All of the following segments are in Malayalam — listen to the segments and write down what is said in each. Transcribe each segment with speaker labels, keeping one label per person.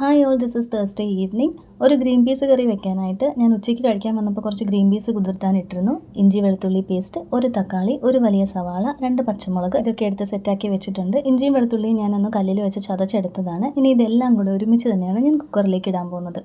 Speaker 1: Hi all this is Thursday evening ഒരു ഗ്രീൻ പീസ് കറി വെക്കാനായിട്ട് ഞാൻ ഉച്ചയ്ക്ക് കഴിക്കാൻ വന്നപ്പോൾ കുറച്ച് ഗ്രീൻ പീസ് കുതിർത്താൻ ഇട്ടിരുന്നു. ഇഞ്ചി വെളുത്തുള്ളി പേസ്റ്റ് ഒരു തക്കാളി ഒരു വലിയ സവാള രണ്ട് പച്ചമുളക് ഇതൊക്കെ എടുത്ത് സെറ്റാക്കി വെച്ചിട്ടുണ്ട്. ഇഞ്ചിയും വെളുത്തുള്ളിയും ഞാനൊന്ന് കല്ലിൽ വെച്ച് ചതച്ചെടുത്തതാണ്. ഇനി ഇതെല്ലാം കൂടെ ഒരുമിച്ച് തന്നെയാണ് ഞാൻ കുക്കറിലേക്ക് ഇടാൻ പോകുന്നത്.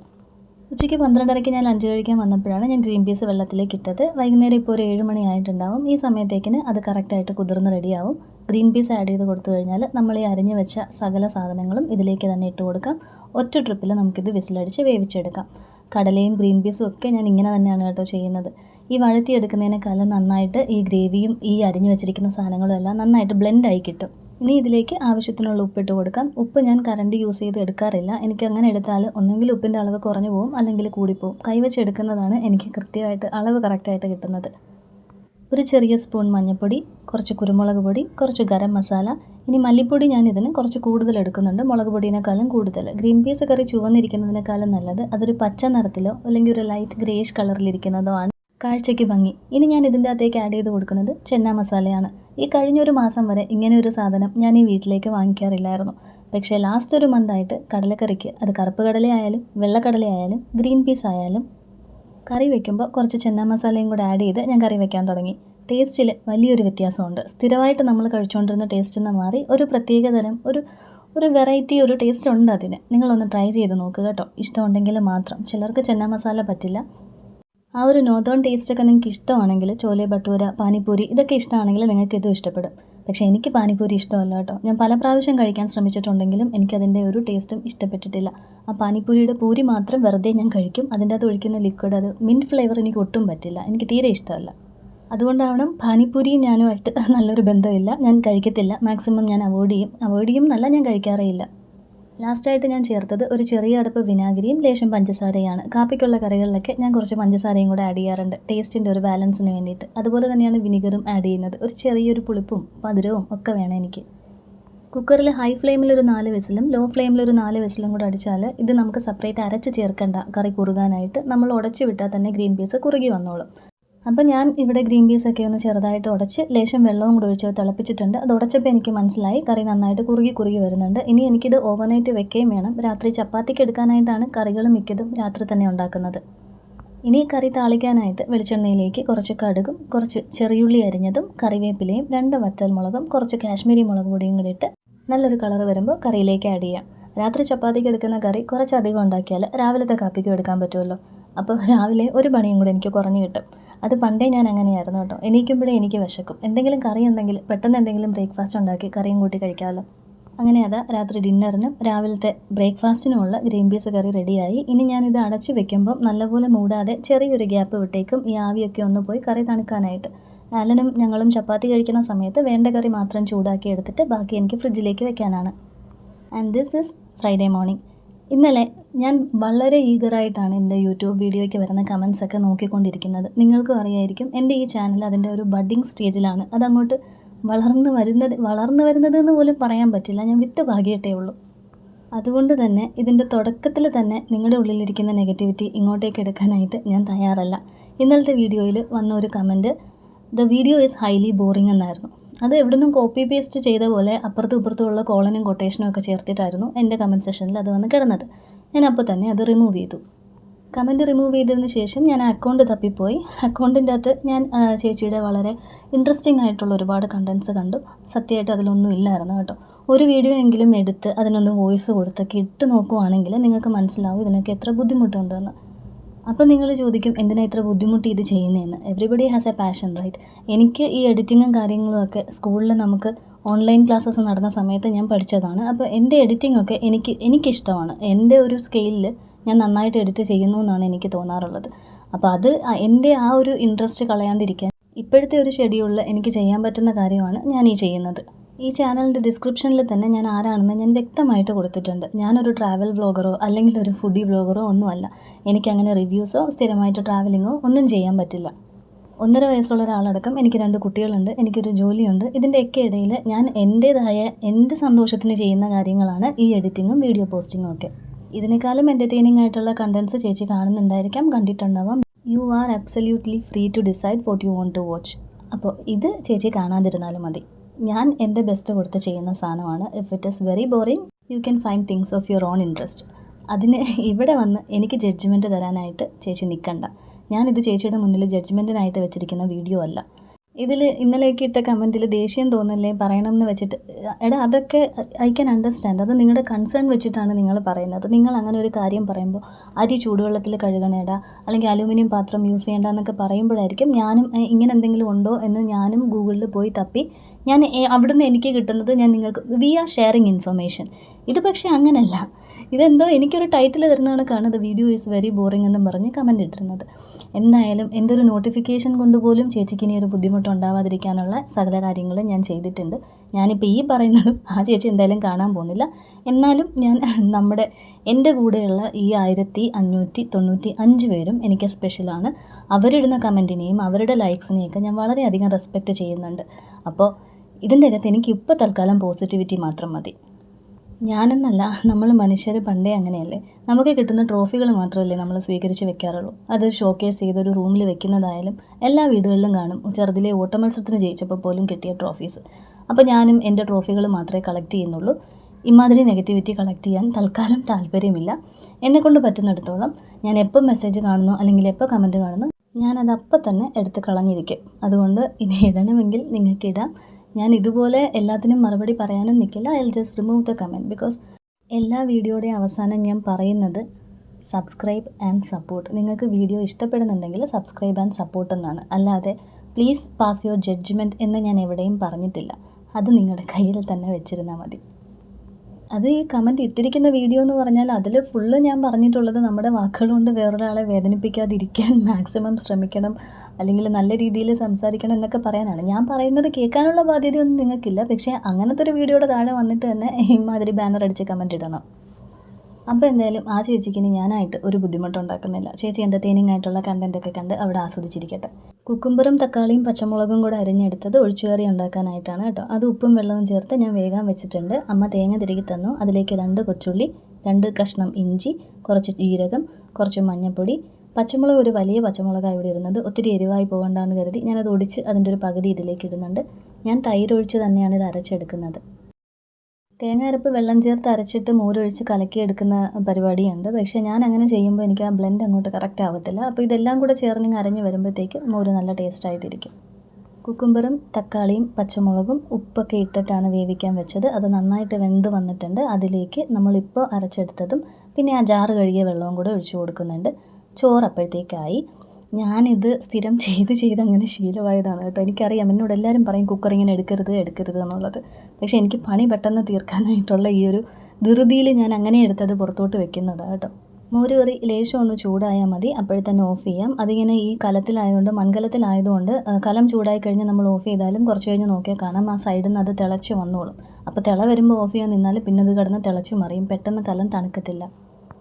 Speaker 1: ഉച്ചയ്ക്ക് പന്ത്രണ്ടരയ്ക്ക് ഞാൻ ലഞ്ച് കഴിക്കാൻ വന്നപ്പോഴാണ് ഞാൻ ഗ്രീൻ പീസ് വെള്ളത്തിലേക്ക് ഇട്ടത്. വൈകുന്നേരം ഇപ്പോൾ ഒരു ഏഴ് മണി ആയിട്ടുണ്ടാവും. ഈ സമയത്തേക്കിന് അത് കറക്റ്റായിട്ട് കുതിർന്ന് റെഡിയാവും ഗ്രീൻ പീസ് ആഡ് ചെയ്ത് കൊടുത്തു കഴിഞ്ഞാൽ നമ്മൾ ഈ അരിഞ്ഞു വെച്ച സകല സാധനങ്ങളും ഇതിലേക്ക് തന്നെ ഇട്ട് കൊടുക്കാം. ഒറ്റ ട്രിപ്പിൽ നമുക്കിത് വിസിലടിച്ച് വേവിച്ചെടുക്കാം. കടലയും ഗ്രീൻ പീസും ഒക്കെ ഞാൻ ഇങ്ങനെ തന്നെയാണ് കേട്ടോ ചെയ്യുന്നത്. ഈ വഴറ്റിയെടുക്കുന്നതിനേക്കാളും നന്നായിട്ട് ഈ ഗ്രേവിയും ഈ അരിഞ്ഞു വെച്ചിരിക്കുന്ന സാധനങ്ങളും എല്ലാം നന്നായിട്ട് ബ്ലെൻഡായി കിട്ടും. ഇനി ഇതിലേക്ക് ആവശ്യത്തിനുള്ള ഉപ്പ് ഉപ്പിട്ട് കൊടുക്കാം. ഉപ്പ് ഞാൻ കറണ്ട് യൂസ് ചെയ്ത് എടുക്കാറില്ല. എനിക്ക് അങ്ങനെ എടുത്താൽ ഒന്നെങ്കിൽ ഉപ്പിന്റെ അളവ് കുറഞ്ഞു പോകും അല്ലെങ്കിൽ കൂടിപ്പോവും. കൈവച്ച് എടുക്കുന്നതാണ് എനിക്ക് കൃത്യമായിട്ട് അളവ് കറക്റ്റായിട്ട് കിട്ടുന്നത്. ഒരു ചെറിയ സ്പൂൺ മഞ്ഞൾപ്പൊടി കുറച്ച് കുരുമുളക് പൊടി കുറച്ച് ഗരം മസാല. ഇനി മല്ലിപ്പൊടി ഞാൻ ഇതിന് കുറച്ച് കൂടുതൽ എടുക്കുന്നുണ്ട്. മുളക് പൊടിയേക്കാളും കൂടുതൽ. ഗ്രീൻ പീസ് കറി ചുവന്നിരിക്കുന്നതിനേക്കാളും നല്ലത് അതൊരു പച്ച നിറത്തിലോ അല്ലെങ്കിൽ ഒരു ലൈറ്റ് ഗ്രേഷ് കളറിലിരിക്കുന്നതോ ആണ്. കാഴ്ചയ്ക്ക് ഭംഗി. ഇനി ഞാൻ ഇതിന്റെ അകത്തേക്ക് ആഡ് ചെയ്ത് കൊടുക്കുന്നത് ചെന്ന മസാലയാണ്. ഈ കഴിഞ്ഞൊരു മാസം വരെ ഇങ്ങനെ ഒരു സാധനം ഞാൻ ഈ വീട്ടിലേക്ക് വാങ്ങിക്കാറില്ലായിരുന്നു. പക്ഷേ ലാസ്റ്റ് ഒരു മന്തായിട്ട് കടലക്കറിക്ക് അത് കറുപ്പ് കടലയായാലും വെള്ളക്കടലയായാലും ഗ്രീൻ പീസ് ആയാലും കറി വെക്കുമ്പോൾ കുറച്ച് ചെന്ന മസാലയും കൂടെ ആഡ് ചെയ്ത് ഞാൻ കറി വെക്കാൻ തുടങ്ങി. ടേസ്റ്റിൽ വലിയൊരു വ്യത്യാസമുണ്ട്. സ്ഥിരമായിട്ട് നമ്മൾ കഴിച്ചുകൊണ്ടിരുന്ന ടേസ്റ്റിൽ നിന്ന് മാറി ഒരു പ്രത്യേക തരം ഒരു ഒരു വെറൈറ്റി ഒരു ടേസ്റ്റ് ഉണ്ട് അതിന്. നിങ്ങളൊന്ന് ട്രൈ ചെയ്ത് നോക്കുക കേട്ടോ. ഇഷ്ടമുണ്ടെങ്കിൽ മാത്രം. ചിലർക്ക് ചെന്ന മസാല പറ്റില്ല. ആ ഒരു നോർത്തേൺ ടേസ്റ്റൊക്കെ നിങ്ങൾക്ക് ഇഷ്ടമാണെങ്കിൽ ചോലെ ഭട്ടൂര പാനിപ്പൂരി ഇതൊക്കെ ഇഷ്ടമാണെങ്കിൽ നിങ്ങൾക്ക് ഇതും ഇഷ്ടപ്പെടും. പക്ഷേ എനിക്ക് പാനിപ്പൂരി ഇഷ്ടമല്ല കേട്ടോ. ഞാൻ പല പ്രാവശ്യം കഴിക്കാൻ ശ്രമിച്ചിട്ടുണ്ടെങ്കിലും എനിക്കതിന്റെ ഒരു ടേസ്റ്റും ഇഷ്ടപ്പെട്ടിട്ടില്ല. ആ പാനിപ്പൂരിയുടെ പൂരി മാത്രം വെറുതെ ഞാൻ കഴിക്കും. അതിന്റെ അകത്ത് ഒഴിക്കുന്ന ലിക്വിഡ് അത് മിന്റ് ഫ്ലേവർ എനിക്ക് ഒട്ടും പറ്റില്ല. എനിക്ക് തീരെ ഇഷ്ടമല്ല. അതുകൊണ്ടാവണം പാനിപ്പൂരിയും ഞാനുമായിട്ട് നല്ലൊരു ബന്ധമില്ല. ഞാൻ കഴിക്കത്തില്ല. മാക്സിമം ഞാൻ അവോയ്ഡ് ചെയ്യും. അവോയ്ഡ് ചെയ്യും നല്ല ഞാൻ കഴിക്കാറേ ഇല്ല. ലാസ്റ്റായിട്ട് ഞാൻ ചേർത്തത് ഒരു ചെറിയ അടുപ്പ് വിനാഗിരിയും ലേശം പഞ്ചസാരയാണ്. കാപ്പിക്കുള്ള കറികളിലൊക്കെ ഞാൻ കുറച്ച് പഞ്ചസാരയും കൂടെ ആഡ് ചെയ്യാറുണ്ട്. ടേസ്റ്റിന്റെ ഒരു ബാലൻസിന് വേണ്ടിയിട്ട്. അതുപോലെ തന്നെയാണ് വിനിഗറും ആഡ് ചെയ്യുന്നത്. ഒരു ചെറിയൊരു പുളിപ്പും മധുരവും ഒക്കെ വേണം എനിക്ക്. കുക്കറിൽ ഹൈ ഫ്ലെയിമിൽ ഒരു നാല് വിസിലും ലോ ഫ്ലെയിമിൽ ഒരു നാല് വിസിലും കൂടെ അടിച്ചാൽ ഇത് നമുക്ക് സെപ്പറേറ്റ് അരച്ച് ചേർക്കേണ്ട കറി കുറുകാനായിട്ട്. നമ്മൾ ഉടച്ചു വിട്ടാൽ തന്നെ ഗ്രീൻ പീസ് കുറുകി വന്നോളും. അപ്പോൾ ഞാൻ ഇവിടെ ഗ്രീൻ പീസൊക്കെ ഒന്ന് ചെറുതായിട്ട് ഉടച്ച് ലേശം വെള്ളവും കൂടെ ഒഴിച്ച് തിളപ്പിച്ചിട്ടുണ്ട്. അത് ഉടച്ചപ്പോൾ എനിക്ക് മനസ്സിലായി. കറി നന്നായിട്ട് കുറുകി കുറുകി വരുന്നുണ്ട്. ഇനി എനിക്കിത് ഓവർനൈറ്റ് വെക്കുകയും വേണം. രാത്രി ചപ്പാത്തിക്ക് എടുക്കാനായിട്ടാണ് കറികൾ മിക്കതും രാത്രി തന്നെ ഉണ്ടാക്കുന്നത്. ഇനി കറി താളിക്കാനായിട്ട് വെളിച്ചെണ്ണയിലേക്ക് കുറച്ച് കടുകും കുറച്ച് ചെറിയുള്ളി അരിഞ്ഞതും കറിവേപ്പിലയും രണ്ട് വറ്റൽ മുളകും കുറച്ച് കാശ്മീരി മുളക് പൊടിയും കൂടി ഇട്ട് നല്ലൊരു കളർ വരുമ്പോൾ കറിയിലേക്ക് ആഡ് ചെയ്യാം. രാത്രി ചപ്പാത്തിക്ക് എടുക്കുന്ന കറി കുറച്ചധികം ഉണ്ടാക്കിയാൽ രാവിലത്തെ കാപ്പിക്കും എടുക്കാൻ പറ്റുമല്ലോ. അപ്പോൾ രാവിലെ ഒരു പണിയും കൂടെ എനിക്ക് കുറഞ്ഞു കിട്ടും. അത് പണ്ടേ ഞാൻ അങ്ങനെയായിരുന്നു കേട്ടോ. എണീക്കുമ്പോഴേ എനിക്ക് വിശക്കും. എന്തെങ്കിലും കറി ഉണ്ടെങ്കിൽ പെട്ടെന്ന് എന്തെങ്കിലും ബ്രേക്ക്ഫാസ്റ്റ് ഉണ്ടാക്കി കറിയും കൂട്ടി കഴിക്കാമല്ലോ. അങ്ങനെ അതാ രാത്രി ഡിന്നറിനും രാവിലത്തെ ബ്രേക്ക്ഫാസ്റ്റിനുമുള്ള ഗ്രീൻ പീസ് കറി റെഡിയായി. ഇനി ഞാനിത് അടച്ചു വെക്കുമ്പം നല്ലപോലെ മൂടാതെ ചെറിയൊരു ഗ്യാപ്പ് വിട്ടേക്കും ഈ ആവിയൊക്കെ ഒന്ന് പോയി കറി തണുക്കാനായിട്ട്. ആലനും ഞങ്ങളും ചപ്പാത്തി കഴിക്കുന്ന സമയത്ത് വേണ്ട കറി മാത്രം ചൂടാക്കി എടുത്തിട്ട് ബാക്കി എനിക്ക് ഫ്രിഡ്ജിലേക്ക് വെക്കാനാണ്. And this is Friday morning ഇന്നലെ ഞാൻ വളരെ ഈഗറായിട്ടാണ് എന്റെ യൂട്യൂബ് വീഡിയോയ്ക്ക് വരുന്ന കമൻസ് ഒക്കെ നോക്കിക്കൊണ്ടിരിക്കുന്നത്. നിങ്ങൾക്കും അറിയായിരിക്കും എന്റെ ഈ ചാനൽ അതിന്റെ ഒരു ബഡ്ഡിങ് സ്റ്റേജിലാണ് അതങ്ങോട്ട് വളർന്നു വരുന്നത് വളർന്നു വരുന്നത് എന്ന് പോലും പറയാൻ പറ്റില്ല. ഞാൻ വിത്ത് ഭാഗ്യട്ടേ ഉള്ളൂ. അതുകൊണ്ട് തന്നെ ഇതിന്റെ തുടക്കത്തിൽ തന്നെ നിങ്ങളുടെ ഉള്ളിലിരിക്കുന്ന നെഗറ്റിവിറ്റി ഇങ്ങോട്ടേക്ക് എടുക്കാനായിട്ട് ഞാൻ തയ്യാറല്ല. ഇന്നലത്തെ വീഡിയോയിൽ വന്ന ഒരു comment the video is highly boring എന്നായിരുന്നു. അത് എവിടുന്നും കോപ്പി പേസ്റ്റ് ചെയ്ത പോലെ അപ്പുറത്തും ഇപ്പുറത്തുമുള്ള കോളനും കൊട്ടേഷനും ഒക്കെ ചേർത്തിട്ടായിരുന്നു എന്റെ കമന്റ് സെഷനിൽ അത് വന്ന് കിടന്നത്. ഞാൻ അപ്പോൾ തന്നെ അത് റിമൂവ് ചെയ്തു. കമന്റ് റിമൂവ് ചെയ്തതിന് ശേഷം ഞാൻ അക്കൗണ്ട് തപ്പിപ്പോയി. അക്കൗണ്ടിന്റെ അകത്ത് ഞാൻ ചേച്ചിയുടെ വളരെ ഇൻട്രസ്റ്റിംഗ് ആയിട്ടുള്ള ഒരുപാട് കണ്ടൻസ് കണ്ടു. സത്യമായിട്ട് അതിലൊന്നും ഇല്ലായിരുന്നു കേട്ടോ. ഒരു വീഡിയോ എങ്കിലും എടുത്ത് അതിനൊന്ന് വോയിസ് കൊടുത്തൊക്കെ ഇട്ട് നോക്കുവാണെങ്കിൽ നിങ്ങൾക്ക് മനസ്സിലാവും ഇതിനൊക്കെ എത്ര ബുദ്ധിമുട്ടുണ്ടെന്ന്. അപ്പോൾ നിങ്ങൾ ചോദിക്കും എന്തിനാ ഇത്ര ബുദ്ധിമുട്ടി ഇത് ചെയ്യുന്നതെന്ന്? Everybody has a passion right എനിക്ക് ഈ എഡിറ്റിങ്ങും കാര്യങ്ങളും ഒക്കെ സ്കൂളിൽ നമുക്ക് ഓൺലൈൻ ക്ലാസ്സസ് നടന്ന സമയത്ത് ഞാൻ പഠിച്ചതാണ്. അപ്പോൾ എന്റെ എഡിറ്റിംഗ് ഒക്കെ എനിക്ക് എനിക്കിഷ്ടമാണ്. എന്റെ ഒരു സ്കെയിലിൽ ഞാൻ നന്നായിട്ട് എഡിറ്റ് ചെയ്യുന്നു എന്നാണ് എനിക്ക് തോന്നാറുള്ളത്. അപ്പോൾ അത് എന്റെ ആ ഒരു ഇൻട്രസ്റ്റ് കളയാണ്ടിരിക്കാൻ ഇപ്പോഴത്തെ ഒരു ഷെഡ്യൂളിൽ എനിക്ക് ചെയ്യാൻ പറ്റുന്ന കാര്യമാണ് ഞാൻ ഈ ചെയ്യുന്നത്. ഈ ചാനലിന്റെ ഡിസ്ക്രിപ്ഷനിൽ തന്നെ ഞാൻ ആരാണെന്ന് ഞാൻ വ്യക്തമായിട്ട് കൊടുത്തിട്ടുണ്ട്. ഞാനൊരു ട്രാവൽ വ്ളോഗറോ അല്ലെങ്കിൽ ഒരു ഫുഡി വ്ളോഗറോ ഒന്നുമല്ല. എനിക്കങ്ങനെ റിവ്യൂസോ സ്ഥിരമായിട്ട് ട്രാവലിങ്ങോ ഒന്നും ചെയ്യാൻ പറ്റില്ല. ഒന്നര വയസ്സുള്ള ഒരാളടക്കം എനിക്ക് രണ്ട് കുട്ടികളുണ്ട് എനിക്കൊരു ജോലിയുണ്ട്. ഇതിന്റെയൊക്കെ ഇടയിൽ ഞാൻ എന്റേതായ എന്റെ സന്തോഷത്തിന് ചെയ്യുന്ന കാര്യങ്ങളാണ് ഈ എഡിറ്റിങ്ങും വീഡിയോ പോസ്റ്റിങ്ങും ഒക്കെ. ഇതിനേക്കാളും എന്റർടൈനിങ് ആയിട്ടുള്ള കണ്ടൻസ് ചേച്ചി കാണുന്നുണ്ടായിരിക്കാം കണ്ടിട്ടുണ്ടാവാം. You are absolutely free to decide what you want to watch അപ്പോൾ ഇത് ചേച്ചി കാണാതിരുന്നാലും മതി. ഞാൻ എന്റെ ബെസ്റ്റ് കൊടുത്ത് ചെയ്യുന്ന സാധനമാണ്. If it is very boring you can find things of your own interest അതിന് ഇവിടെ വന്ന് എനിക്ക് ജഡ്ജ്മെന്റ് തരാനായിട്ട് ചേച്ചി നിൽക്കണ്ട ഞാനിത് ചേച്ചിയുടെ മുന്നിൽ ജഡ്ജ്മെന്റിനായിട്ട് വെച്ചിരിക്കുന്ന വീഡിയോ അല്ല. ഇതിൽ ഇന്നലെയൊക്കെ ഇട്ട കമന്റിൽ ദേഷ്യം തോന്നല്ലേ പറയണം എന്ന് വെച്ചിട്ട് എടാ അതൊക്കെ ഐ ക്യാൻ അണ്ടർസ്റ്റാൻഡ് അത് നിങ്ങളുടെ കൺസേൺ വെച്ചിട്ടാണ് നിങ്ങൾ പറയുന്നത്. നിങ്ങൾ അങ്ങനെ ഒരു കാര്യം പറയുമ്പോൾ അരി ചൂടുവെള്ളത്തിൽ കഴുകണേടാ അല്ലെങ്കിൽ അലൂമിനിയം പാത്രം യൂസ് ചെയ്യേണ്ട എന്നൊക്കെ പറയുമ്പോഴായിരിക്കും ഞാനും ഇങ്ങനെ എന്തെങ്കിലും ഉണ്ടോ എന്ന് ഞാനും ഗൂഗിളിൽ പോയി തപ്പി. ഞാൻ അവിടുന്ന് എനിക്ക് കിട്ടുന്നത് ഞാൻ നിങ്ങൾക്ക് വി ആർ ഷെയറിങ് ഇൻഫർമേഷൻ ഇത് പക്ഷേ അങ്ങനല്ല. ഇതെന്തോ എനിക്കൊരു ടൈറ്റിൽ തരുന്നതാണ് കാണുന്നത്. വീഡിയോ ഈസ് വെരി ബോറിംഗ് എന്ന് പറഞ്ഞ് കമന്റ് ഇട്ടിരുന്നത്. എന്തായാലും എന്റെ ഒരു നോട്ടിഫിക്കേഷൻ കൊണ്ടുപോലും ചേച്ചിക്ക് ഇനി ഒരു ബുദ്ധിമുട്ട് ഉണ്ടാവാതിരിക്കാനുള്ള സകല കാര്യങ്ങളും ഞാൻ ചെയ്തിട്ടുണ്ട്. ഞാനിപ്പോൾ ഈ പറയുന്നതും ആ ചേച്ചി എന്തായാലും കാണാൻ പോകുന്നില്ല. എന്നാലും ഞാൻ നമ്മുടെ എന്റെ കൂടെയുള്ള ഈ ആയിരത്തി അഞ്ഞൂറ്റി തൊണ്ണൂറ്റി അഞ്ച് പേരും എനിക്ക് സ്പെഷ്യലാണ് അവരിടുന്ന കമന്റിനെയും അവരുടെ ലൈക്സിനെയൊക്കെ ഞാൻ വളരെയധികം റെസ്പെക്റ്റ് ചെയ്യുന്നുണ്ട്. അപ്പോൾ ഇതിന്റെ അകത്ത് എനിക്ക് ഇപ്പോൾ തൽക്കാലം പോസിറ്റിവിറ്റി മാത്രം മതി. ഞാനെന്നല്ല നമ്മൾ മനുഷ്യർ പണ്ടേ അങ്ങനെയല്ലേ? നമുക്ക് കിട്ടുന്ന ട്രോഫികൾ മാത്രമല്ലേ നമ്മൾ സ്വീകരിച്ച് വെക്കാറുള്ളൂ. അത് ഷോക്കേസ് ചെയ്തൊരു റൂമിൽ വെക്കുന്നതായാലും എല്ലാ വീടുകളിലും കാണും. ചെറുതിലെ ഓട്ടമത്സരത്തിന് ജയിച്ചപ്പോൾ പോലും കിട്ടിയ ട്രോഫീസ്. അപ്പോൾ ഞാനും എന്റെ ട്രോഫികൾ മാത്രമേ കളക്ട് ചെയ്യുന്നുള്ളൂ. ഇമാതിരി നെഗറ്റിവിറ്റി കളക്ട് ചെയ്യാൻ തൽക്കാലം താല്പര്യമില്ല. എന്നെക്കൊണ്ട് പറ്റുന്നിടത്തോളം ഞാൻ എപ്പോൾ മെസ്സേജ് കാണുന്നു അല്ലെങ്കിൽ എപ്പോൾ കമന്റ് കാണുന്നു ഞാനത് അപ്പം തന്നെ എടുത്ത് കളഞ്ഞിരിക്കും. അതുകൊണ്ട് ഇനി ഇടണമെങ്കിൽ നിങ്ങൾക്ക് ഇടാം ഞാൻ ഇതുപോലെ എല്ലാത്തിനും മറുപടി പറയാനും നിൽക്കില്ല I just remove the comment because എല്ലാ വീഡിയോയുടെ അവസാനം ഞാൻ പറയുന്നത് സബ്സ്ക്രൈബ് ആൻഡ് സപ്പോർട്ട് നിങ്ങൾക്ക് വീഡിയോ ഇഷ്ടപ്പെടുന്നുണ്ടെങ്കിൽ സബ്സ്ക്രൈബ് ആൻഡ് സപ്പോർട്ട് എന്നാണ്. അല്ലാതെ പ്ലീസ് പാസ് യുവർ ജഡ്ജ്മെന്റ് എന്ന് ഞാൻ എവിടെയും പറഞ്ഞിട്ടില്ല. അത് നിങ്ങളുടെ കയ്യിൽ തന്നെ വെച്ചിരുന്നാൽ മതി. അത് ഈ കമന്റ് ഇട്ടിരിക്കുന്ന വീഡിയോ എന്ന് പറഞ്ഞാൽ അതിൽ ഫുള്ള് ഞാൻ പറഞ്ഞിട്ടുള്ളത് നമ്മുടെ വാക്കുകൾ കൊണ്ട് വേറൊരാളെ വേദനിപ്പിക്കാതിരിക്കാൻ മാക്സിമം ശ്രമിക്കണം. അല്ലെങ്കിൽ നല്ല രീതിയിൽ സംസാരിക്കണം എന്നൊക്കെ പറയാനാണ്. ഞാൻ പറയുന്നത് കേൾക്കാനുള്ള ബാധ്യതയൊന്നും നിങ്ങൾക്കില്ല. പക്ഷേ അങ്ങനത്തെ ഒരു വീഡിയോയുടെ താഴെ വന്നിട്ട് തന്നെ ഇമാതിരി ബാനർ അടിച്ച് കമന്റ് ഇടണം. അപ്പോൾ എന്തായാലും ആ ചേച്ചിക്ക് ഇനി ഞാനായിട്ട് ഒരു ബുദ്ധിമുട്ടുണ്ടാക്കുന്നില്ല ചേച്ചി എന്റർടൈനിങ് ആയിട്ടുള്ള കണ്ടന്റൊക്കെ കണ്ട് അവിടെ ആസ്വദിച്ചിരിക്കട്ടെ. കുക്കുംബറും തക്കാളിയും പച്ചമുളകും കൂടെ അരിഞ്ഞെടുത്തത് ഒഴിച്ചുകറി ഉണ്ടാക്കാനായിട്ടാണ് കേട്ടോ. അത് ഉപ്പും വെള്ളവും ചേർത്ത് ഞാൻ വേഗം വെച്ചിട്ടുണ്ട്. അമ്മ തേങ്ങ തിരികെ തന്നു. അതിലേക്ക് രണ്ട് കൊച്ചുള്ളി രണ്ട് കഷ്ണം ഇഞ്ചി കുറച്ച് ജീരകം കുറച്ച് മഞ്ഞൾപ്പൊടി പച്ചമുളക് ഒരു വലിയ പച്ചമുളകാണ് ഇവിടെ ഇരുന്നത്. ഒത്തിരി എരിവായി പോകണ്ടെന്ന് കരുതി ഞാനത് ഒടിച്ച് അതിന്റെ ഒരു പകുതി ഇതിലേക്ക് ഇടുന്നുണ്ട്. ഞാൻ തൈരൊഴിച്ച് തന്നെയാണ് ഇത് അരച്ചെടുക്കുന്നത്. തേങ്ങ അരപ്പ് വെള്ളം ചേർത്ത് അരച്ചിട്ട് മോരൊഴിച്ച് കലക്കിയെടുക്കുന്ന പരിപാടിയുണ്ട്. പക്ഷേ ഞാൻ അങ്ങനെ ചെയ്യുമ്പോൾ എനിക്ക് ആ ബ്ലെൻഡ് അങ്ങോട്ട് കറക്റ്റ് ആവത്തില്ല. അപ്പോൾ ഇതെല്ലാം കൂടെ ചേർന്ന് അരഞ്ഞ് വരുമ്പോഴത്തേക്ക് മോര് നല്ല ടേസ്റ്റ് ആയിട്ടിരിക്കും. കുക്കുംബറും തക്കാളിയും പച്ചമുളകും ഉപ്പൊക്കെ ഇട്ടിട്ടാണ് വേവിക്കാൻ വെച്ചത്. അത് നന്നായിട്ട് വെന്ത് വന്നിട്ടുണ്ട്. അതിലേക്ക് നമ്മളിപ്പോൾ അരച്ചെടുത്തതും പിന്നെ ആ ജാറ് കഴുകിയ വെള്ളവും കൂടെ ഒഴിച്ചു കൊടുക്കുന്നുണ്ട്. ചോറ് അപ്പോഴത്തേക്കായി ഞാനിത് സ്ഥിരം ചെയ്ത് ചെയ്ത് അങ്ങനെ ശീലമായതാണ് കേട്ടോ. എനിക്കറിയാം എന്നോട് എല്ലാവരും പറയും കുക്കർ ഇങ്ങനെ എടുക്കരുത് എടുക്കരുത് എന്നുള്ളത്. പക്ഷേ എനിക്ക് പണി പെട്ടെന്ന് തീർക്കാനായിട്ടുള്ള ഈ ഒരു ധൃതിയിൽ ഞാൻ അങ്ങനെ എടുത്തത് പുറത്തോട്ട് വെക്കുന്നതാണ് കേട്ടോ. മോര് കറി ലേശം ഒന്ന് ചൂടായാൽ മതി. അപ്പോഴത്തന്നെ ഓഫ് ചെയ്യാം. അതിങ്ങനെ ഈ കലത്തിലായതുകൊണ്ട് മൺകലത്തിലായതുകൊണ്ട് കലം ചൂടായി കഴിഞ്ഞ് നമ്മൾ ഓഫ് ചെയ്താലും കുറച്ച് കഴിഞ്ഞ് നോക്കിയാൽ കാണാം. ആ സൈഡിൽ നിന്ന് അത് തിളച്ച് വന്നോളും. അപ്പോൾ തിള വരുമ്പോൾ ഓഫ് ചെയ്യാൻ നിന്നാൽ പിന്നെ അത് കിടന്ന് തിളച്ച് മറിയും. പെട്ടെന്ന് കലം തണുക്കത്തില്ല.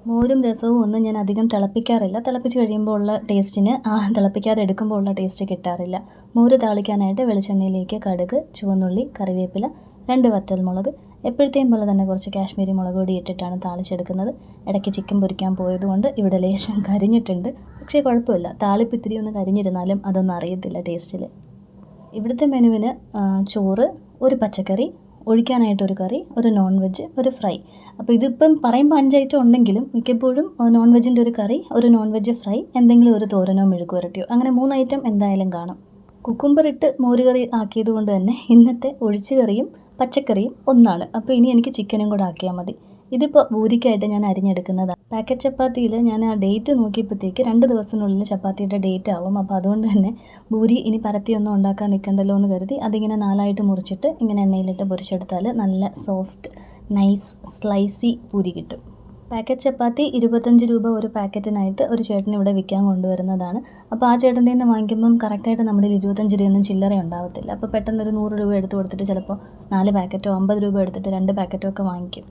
Speaker 1: മോരും രസവും ഒന്നും ഞാൻ അധികം തിളപ്പിക്കാറില്ല. തിളപ്പിച്ച് കഴിയുമ്പോൾ ഉള്ള ടേസ്റ്റിന് ആ തിളപ്പിക്കാതെ എടുക്കുമ്പോൾ ഉള്ള ടേസ്റ്റ് കിട്ടാറില്ല. മോര് താളിക്കാനായിട്ട് വെളിച്ചെണ്ണയിലേക്ക് കടുക് ചുവന്നുള്ളി കറിവേപ്പില രണ്ട് വറ്റൽമുളക് എപ്പോഴത്തെയും പോലെ തന്നെ കുറച്ച് കാശ്മീരി മുളക് പൊടി ഇട്ടിട്ടാണ് താളിച്ചെടുക്കുന്നത്. ഇടയ്ക്ക് ചിക്കൻ പൊരിക്കാൻ പോയതുകൊണ്ട് ഇവിടെ ലേശം കരിഞ്ഞിട്ടുണ്ട്. പക്ഷേ കുഴപ്പമില്ല. താളിപ്പ് ഇത്തിരി ഒന്ന് കരിഞ്ഞിരുന്നാലും അതൊന്നും അറിയത്തില്ല ടേസ്റ്റിൽ ഇവിടുത്തെ മെനുവിന് ചോറ് ഒരു പച്ചക്കറി ഒഴിക്കാനായിട്ടൊരു കറി ഒരു നോൺ വെജ് ഒരു ഫ്രൈ അപ്പോൾ ഇതിപ്പം പറയുമ്പോൾ അഞ്ച് ഐറ്റം ഉണ്ടെങ്കിലും മിക്കപ്പോഴും നോൺ വെജിന്റെ ഒരു കറി ഒരു നോൺ വെജ് ഫ്രൈ എന്തെങ്കിലും ഒരു തോരനോ മെഴുക്ക് വരട്ടിയോ അങ്ങനെ മൂന്ന് ഐറ്റം എന്തായാലും കാണും. കുക്കുമ്പർ ഇട്ട് മോരുകറി ആക്കിയത് കൊണ്ട് തന്നെ ഇന്നത്തെ ഒഴിച്ചുകറിയും പച്ചക്കറിയും ഒന്നാണ്. അപ്പോൾ ഇനി എനിക്ക് ചിക്കനും കൂടെ ആക്കിയാൽ മതി. ഇതിപ്പോൾ ഭൂരിക്കായിട്ട് ഞാൻ അരിഞ്ഞെടുക്കുന്നതാണ് പാക്കറ്റ് ചപ്പാത്തിയിൽ ഞാൻ ആ ഡേറ്റ് നോക്കിയപ്പോഴത്തേക്ക് രണ്ട് ദിവസത്തിനുള്ളിൽ ചപ്പാത്തിയുടെ ഡേറ്റ് ആവും. അപ്പോൾ അതുകൊണ്ട് തന്നെ ഭൂരി ഇനി പരത്തിയൊന്നും ഉണ്ടാക്കാൻ നിൽക്കണ്ടല്ലോ എന്ന് കരുതി അതിങ്ങനെ നാലായിട്ട് മുറിച്ചിട്ട് ഇങ്ങനെ എണ്ണയിലിട്ട് പൊരിച്ചെടുത്താൽ നല്ല സോഫ്റ്റ് നൈസ് സ്ലൈസി പൂരി കിട്ടും. പാക്കറ്റ് ചപ്പാത്തി ഇരുപത്തഞ്ച് രൂപ ഒരു പാക്കറ്റിനായിട്ട് ഒരു ചേട്ടൻ ഇവിടെ വിൽക്കാൻ കൊണ്ടുവരുന്നതാണ്. അപ്പോൾ ആ ചേട്ടന്റെ നിന്ന് വാങ്ങിക്കുമ്പം കറക്റ്റായിട്ട് നമ്മുടെ ഇരുപത്തഞ്ച് രൂപയൊന്നും ചില്ലറ ഉണ്ടാവത്തില്ല. അപ്പോൾ പെട്ടെന്ന് ഒരു നൂറ് രൂപ എടുത്ത് കൊടുത്തിട്ട് ചിലപ്പോൾ നാല് പാക്കറ്റോ അമ്പത് രൂപ എടുത്തിട്ട് രണ്ട് പാക്കറ്റോ ഒക്കെ വാങ്ങിക്കും.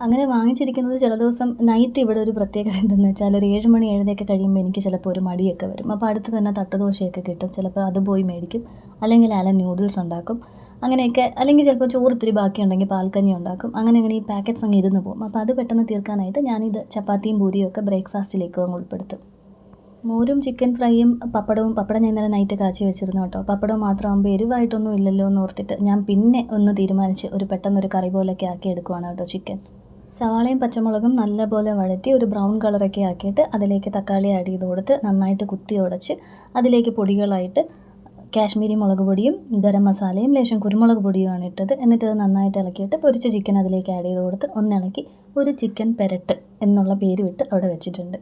Speaker 1: അങ്ങനെ വാങ്ങിച്ചിരിക്കുന്നത് ചില ദിവസം നൈറ്റ് ഇവിടെ ഒരു പ്രത്യേകത എന്തെന്ന് വെച്ചാൽ ഒരു ഏഴ് മണി ഏഴരയൊക്കെ കഴിയുമ്പോൾ എനിക്ക് ചിലപ്പോൾ ഒരു മടിയൊക്കെ വരും. അപ്പോൾ അടുത്ത് തന്നെ തട്ടുദോശയൊക്കെ കിട്ടും. ചിലപ്പോൾ അത് പോയി മേടിക്കും. അല്ലെങ്കിൽ അല ന്യൂഡിൽസ് ഉണ്ടാക്കും. അങ്ങനെയൊക്കെ. അല്ലെങ്കിൽ ചിലപ്പോൾ ചോറ് ഇത്തിരി ബാക്കിയുണ്ടെങ്കിൽ പാൽക്കഞ്ഞി ഉണ്ടാക്കും. അങ്ങനെ അങ്ങനെ ഈ പാക്കറ്റ്സ് അങ്ങ് ഇരുന്ന് പോകും. അപ്പോൾ അത് പെട്ടെന്ന് തീർക്കാനായിട്ട് ഞാനിത് ചപ്പാത്തിയും പൂരിയും ഒക്കെ ബ്രേക്ക്ഫാസ്റ്റിലേക്ക് അങ്ങ് ഉൾപ്പെടുത്തും. മോരും ചിക്കൻ ഫ്രൈയും പപ്പടവും പപ്പടം ഞാൻ ഇന്നലെ നൈറ്റ് കാച്ചി വെച്ചിരുന്നു കേട്ടോ. പപ്പടം മാത്രമാകുമ്പോൾ എരിവായിട്ടൊന്നും ഇല്ലല്ലോ എന്ന് ഓർത്തിട്ട് ഞാൻ പിന്നെ ഒന്ന് തീരുമാനിച്ച് ഒരു പെട്ടെന്നൊരു കറി പോലെയൊക്കെ ആക്കി എടുക്കുവാണ് കേട്ടോ ചിക്കൻ സവാളയും പച്ചമുളകും നല്ലപോലെ വഴറ്റി ഒരു ബ്രൗൺ കളറൊക്കെ ആക്കിയിട്ട് അതിലേക്ക് തക്കാളി ആഡ് ചെയ്ത് കൊടുത്ത് നന്നായിട്ട് കുത്തി ഉടച്ച് അതിലേക്ക് പൊടികളായിട്ട് കാശ്മീരി മുളക് പൊടിയും ഗരം മസാലയും ലേശം കുരുമുളക് പൊടിയുമാണ് ഇട്ടത്. എന്നിട്ട് അത് നന്നായിട്ട് ഇളക്കിയിട്ട് പൊരിച്ച ചിക്കൻ അതിലേക്ക് ആഡ് ചെയ്ത് കൊടുത്ത് ഒന്നിളക്കി ഒരു ചിക്കൻ പെരട്ട് എന്നുള്ള പേര് വിട്ട് അവിടെ വെച്ചിട്ടുണ്ട്.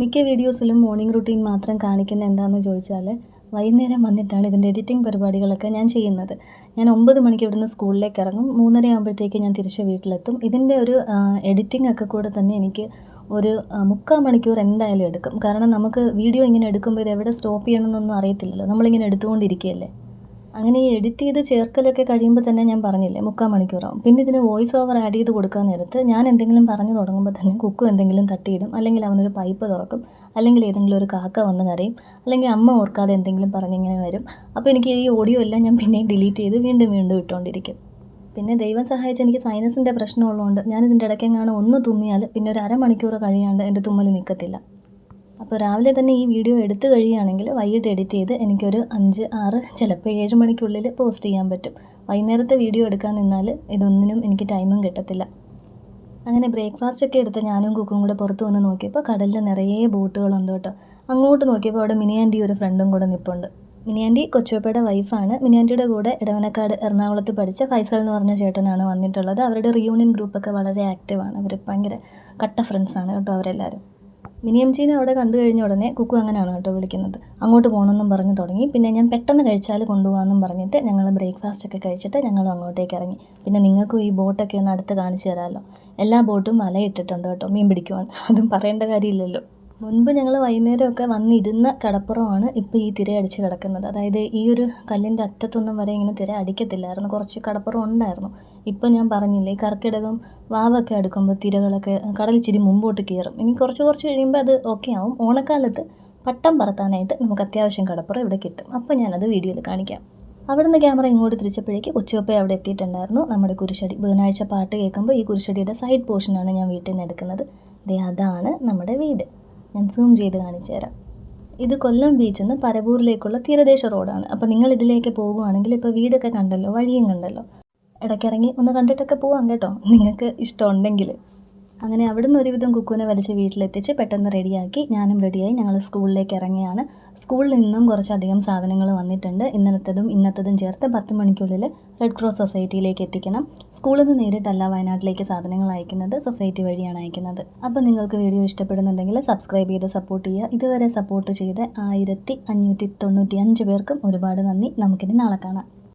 Speaker 1: മിക്ക വീഡിയോസിലും മോർണിംഗ് റുട്ടീൻ മാത്രം കാണിക്കുന്ന എന്താണെന്ന് ചോദിച്ചാൽ വൈകുന്നേരം വന്നിട്ടാണ് ഇതിന്റെ എഡിറ്റിംഗ് പരിപാടികളൊക്കെ ഞാൻ ചെയ്യുന്നത്. ഞാൻ ഒമ്പത് മണിക്ക് ഇവിടുന്ന് സ്കൂളിലേക്ക് ഇറങ്ങും. മൂന്നര ആകുമ്പോഴത്തേക്ക് ഞാൻ തിരിച്ച് വീട്ടിലെത്തും. ഇതിന്റെ ഒരു എഡിറ്റിംഗ് ഒക്കെ കൂടെ തന്നെ എനിക്ക് ഒരു മുക്കാൽ മണിക്കൂർ എന്തായാലും എടുക്കും. കാരണം നമുക്ക് വീഡിയോ ഇങ്ങനെ എടുക്കുമ്പോൾ ഇത് എവിടെ സ്റ്റോപ്പ് ചെയ്യണമെന്നൊന്നും അറിയത്തില്ലല്ലോ. നമ്മളിങ്ങനെ എടുത്തുകൊണ്ടിരിക്കുകയല്ലേ? അങ്ങനെ ഈ എഡിറ്റ് ചെയ്ത് ചേർക്കലൊക്കെ കഴിയുമ്പോൾ തന്നെ ഞാൻ പറഞ്ഞില്ലേ മുക്കാൽ മണിക്കൂറാവും. പിന്നെ ഇതിന് വോയിസ് ഓവർ ആഡ് ചെയ്ത് കൊടുക്കാൻ നേരത്ത് ഞാൻ എന്തെങ്കിലും പറഞ്ഞു തുടങ്ങുമ്പോൾ തന്നെ കുക്കും എന്തെങ്കിലും തട്ടിയിടും. അല്ലെങ്കിൽ അവനൊരു പൈപ്പ് തുറക്കും. അല്ലെങ്കിൽ ഏതെങ്കിലും ഒരു കാക്ക വന്ന് കരയും. അല്ലെങ്കിൽ അമ്മ ഓർക്കാതെ എന്തെങ്കിലും പറഞ്ഞിങ്ങനെ വരും. അപ്പോൾ എനിക്ക് ഈ ഓഡിയോ എല്ലാം ഞാൻ പിന്നെയും ഡിലീറ്റ് ചെയ്ത് വീണ്ടും വീണ്ടും ഇട്ടുകൊണ്ടിരിക്കും പിന്നെ ദൈവം സഹായിച്ച് എനിക്ക് സൈനസിന്റെ പ്രശ്നമുള്ളതുകൊണ്ട് ഞാനിതിന്റെ ഇടയ്ക്കെങ്ങാണ് ഒന്ന് തുമ്മിയാൽ പിന്നെ ഒരു അരമണിക്കൂർ കഴിയാണ്ട് എന്റെ തുമ്മൽ നിൽക്കത്തില്ല അപ്പോൾ രാവിലെ തന്നെ ഈ വീഡിയോ എടുത്തു കഴിയുകയാണെങ്കിൽ വൈകിട്ട് എഡിറ്റ് ചെയ്ത് എനിക്കൊരു അഞ്ച് ആറ് ചിലപ്പോൾ ഏഴ് മണിക്കുള്ളിൽ പോസ്റ്റ് ചെയ്യാൻ പറ്റും. വൈകുന്നേരത്തെ വീഡിയോ എടുക്കാൻ നിന്നാൽ ഇതൊന്നിനും എനിക്ക് ടൈമും കിട്ടത്തില്ല. അങ്ങനെ ബ്രേക്ക്ഫാസ്റ്റ് ഒക്കെ എടുത്ത് ഞാനും കുക്കും കൂടെ പുറത്ത് വന്ന് നോക്കിയപ്പോൾ കടലിൽ നിറയെ ബോട്ടുകളുണ്ട് കേട്ടോ. അങ്ങോട്ട് നോക്കിയപ്പോൾ അവിടെ മിനിയാന്റി ഒരു ഫ്രണ്ടും കൂടെ നിൽപ്പുണ്ട് മിനിയാന്റി കൊച്ചുവപ്പയുടെ വൈഫാണ്. മിനിയാന്റിയുടെ കൂടെ ഇടവനക്കാട് എറണാകുളത്ത് പഠിച്ച ഫൈസൽ എന്ന് പറഞ്ഞ ചേട്ടനാണ് വന്നിട്ടുള്ളത്. അവരുടെ റിയൂണിയൻ ഗ്രൂപ്പൊക്കെ വളരെ ആക്റ്റീവാണ് അവർ ഭയങ്കര കട്ട ഫ്രണ്ട്സാണ് കേട്ടോ അവരെല്ലാവരും. മിനിയംജീനെ അവിടെ കണ്ടു കഴിഞ്ഞ ഉടനെ കുക്കു അങ്ങനെയാണ് കേട്ടോ വിളിക്കുന്നത്. അങ്ങോട്ട് പോകണമെന്നും പറഞ്ഞു തുടങ്ങി. പിന്നെ ഞാൻ പെട്ടെന്ന് കഴിച്ചാൽ കൊണ്ടുപോകാമെന്നും പറഞ്ഞിട്ട് ഞങ്ങൾ ബ്രേക്ക്ഫാസ്റ്റ് ഒക്കെ കഴിച്ചിട്ട് ഞങ്ങൾ അങ്ങോട്ടേക്ക് ഇറങ്ങി. പിന്നെ നിങ്ങൾക്കും ഈ ബോട്ടൊക്കെ ഒന്ന് അടുത്ത് കാണിച്ചു തരാമല്ലോ എല്ലാ ബോട്ടും വലയിട്ടിട്ടുണ്ട് കേട്ടോ. മീൻ പിടിക്കുവാൻ. അതും പറയേണ്ട കാര്യമില്ലല്ലോ. മുൻപ് ഞങ്ങൾ വൈകുന്നേരമൊക്കെ വന്നിരുന്ന കടപ്പുറമാണ് ഇപ്പോൾ ഈ തിരയടിച്ച് കിടക്കുന്നത്. അതായത് ഈ ഒരു കല്ലിന്റെ അറ്റത്തൊന്നും വരെ ഇങ്ങനെ തിര അടിക്കത്തില്ലായിരുന്നു. കുറച്ച് കടപ്പുറം ഉണ്ടായിരുന്നു. ഇപ്പോൾ ഞാൻ പറഞ്ഞില്ലേ കർക്കിടകം വാവൊക്കെ അടുക്കുമ്പോൾ തിരകളൊക്കെ കടലിച്ചിരി മുമ്പോട്ട് കയറും. ഇനി കുറച്ച് കുറച്ച് കഴിയുമ്പോൾ അത് ഓക്കെ ആവും. ഓണക്കാലത്ത് പട്ടം പറത്താനായിട്ട് നമുക്ക് അത്യാവശ്യം കടപ്പുറം ഇവിടെ കിട്ടും. അപ്പോൾ ഞാനത് വീഡിയോയിൽ കാണിക്കാം. അവിടെ നിന്ന് ക്യാമറ ഇങ്ങോട്ട് തിരിച്ചപ്പോഴേക്ക് കൊച്ചുവപ്പ അവിടെ എത്തിയിട്ടുണ്ടായിരുന്നു. നമ്മുടെ കുരിശടി ബുധനാഴ്ച പാട്ട് കേൾക്കുമ്പോൾ ഈ കുരിശടിയുടെ സൈഡ് പോർഷനാണ് ഞാൻ വീട്ടിൽ നിന്ന് എടുക്കുന്നത്. അതാണ് നമ്മുടെ വീട്. ഞാൻ സൂം ചെയ്ത് കാണിച്ചു തരാം. ഇത് കൊല്ലം ബീച്ചിൽ നിന്ന് പരവൂരിലേക്കുള്ള തീരദേശ റോഡാണ് അപ്പോൾ നിങ്ങൾ ഇതിലേക്ക് പോകുവാണെങ്കിൽ ഇപ്പോൾ വീടൊക്കെ കണ്ടല്ലോ വഴിയും കണ്ടല്ലോ. ഇടയ്ക്കിറങ്ങി ഒന്ന് കണ്ടിട്ടൊക്കെ പോവാം കേട്ടോ. നിങ്ങൾക്ക് ഇഷ്ടമുണ്ടെങ്കിൽ. അങ്ങനെ അവിടുന്ന് ഒരുവിധം കുക്കുവിനെ വലിച്ച് വീട്ടിലെത്തിച്ച് പെട്ടെന്ന് റെഡിയാക്കി. ഞാനും റെഡിയായി. ഞങ്ങൾ സ്കൂളിലേക്ക് ഇറങ്ങിയാണ്. സ്കൂളിൽ നിന്നും കുറച്ചധികം സാധനങ്ങൾ വന്നിട്ടുണ്ട്. ഇന്നലത്തതും ഇന്നത്തതും ചേർത്ത് പത്ത് മണിക്കുള്ളിൽ റെഡ് ക്രോസ് സൊസൈറ്റിയിലേക്ക് എത്തിക്കണം. സ്കൂളിൽ നിന്ന് നേരിട്ടല്ല വയനാട്ടിലേക്ക് സാധനങ്ങൾ അയക്കുന്നത്. സൊസൈറ്റി വഴിയാണ് അയക്കുന്നത്. അപ്പോൾ നിങ്ങൾക്ക് വീഡിയോ ഇഷ്ടപ്പെടുന്നുണ്ടെങ്കിൽ സബ്സ്ക്രൈബ് ചെയ്ത് സപ്പോർട്ട് ചെയ്യുക. ഇതുവരെ സപ്പോർട്ട് ചെയ്ത് ആയിരത്തി അഞ്ഞൂറ്റി തൊണ്ണൂറ്റി അഞ്ച് പേർക്കും ഒരുപാട് നന്ദി. നമുക്കിനി നാളെ കാണാം.